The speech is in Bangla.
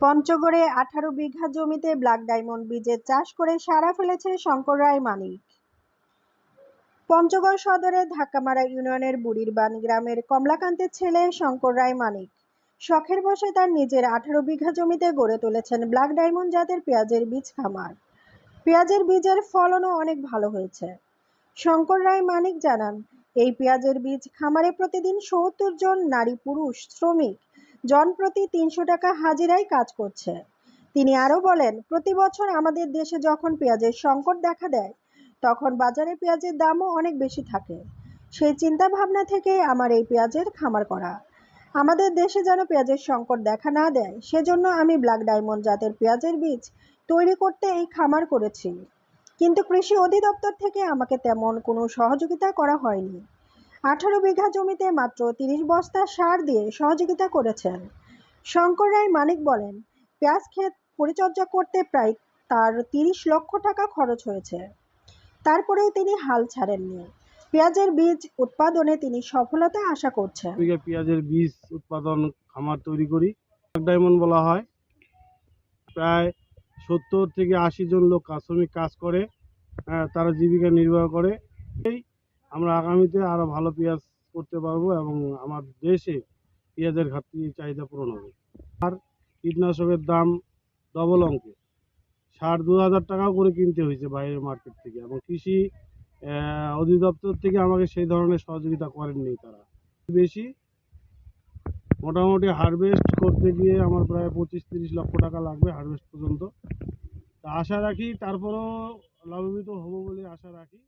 পঞ্চগড়ে আঠারো বিঘা জমিতে ব্ল্যাক ডায়মন্ড বীজের চাষ করে সারা ফেলেছে শঙ্কর রায় মানিক। পঞ্চগড় সদরের ধাক্কামারা ইউনিয়নের বুড়িরবান গ্রামের কমলাকান্তের ছেলে শঙ্কর রায় মানিক। শখের বসে তার নিজের আঠারো বিঘা জমিতে গড়ে তুলেছেন ব্ল্যাক ডায়মন্ড জাতের পেঁয়াজের বীজ খামার। পেঁয়াজের বীজের ফলনও অনেক ভালো হয়েছে। শঙ্কর রায় মানিক জানান, এই পেঁয়াজের বীজ খামারে প্রতিদিন সত্তর জন নারী পুরুষ, শ্রমিক জন প্রতি তিনশো টাকা হাজিরায় কাজ করছে। তিনি আরও বলেন, প্রতি বছর আমাদের দেশে যখন পেঁয়াজের সংকট দেখা দেয়, তখন বাজারে পেঁয়াজের দামও অনেক বেশি থাকে। সেই চিন্তা ভাবনা থেকেই আমার এই পেঁয়াজের খামার করা। আমাদের দেশে যেন পেঁয়াজের সংকট দেখা না দেয়, সেজন্য আমি ব্ল্যাক ডায়মন্ড জাতের পেঁয়াজের বীজ তৈরি করতে এই খামার করেছি। কিন্তু কৃষি অধিদপ্তর থেকে আমাকে তেমন কোনো সহযোগিতা করা হয়নি। আঠারো বিঘা জমিতে মাত্র তিরিশ বস্তা সার দিয়ে সহযোগিতা করেছেন। শঙ্কর রায় মানিক বলেন, পেঁয়াজ ক্ষেত পরিচর্যা করতে প্রায় তার তিরিশ লক্ষ টাকা খরচ হয়েছে। তারপরেও তিনি হাল ছাড়েননি। পেঁয়াজের বীজ উৎপাদনে তিনি সফলতা আশা করছেন। পেঁয়াজের বীজ উৎপাদন খামার তৈরি করি। ডায়মন্ড বলা হয়। প্রায় সত্তর থেকে আশি জন লোক শ্রমিক কাজ করে তারা জীবিকা নির্বাহ করে। এই আমরা আগামীতে আরও ভালো পেঁয়াজ করতে পারব এবং আমার দেশে পেঁয়াজের ঘাটতি চাহিদা পূরণ হবে। আর কীটনাশকের দাম ডবল অঙ্কে। সার দু হাজার টাকাও করে কিনতে হয়েছে বাইরের মার্কেট থেকে এবং কৃষি অধিদপ্তর থেকে আমাকে সেই ধরনের সহযোগিতা করেননি তারা। বেশি মোটামুটি হারভেস্ট করতে গিয়ে আমার প্রায় পঁচিশ তিরিশ লক্ষ টাকা লাগবে হারভেস্ট পর্যন্ত। তা আশা রাখি তারপরও লাভবিত হব বলে আশা রাখি।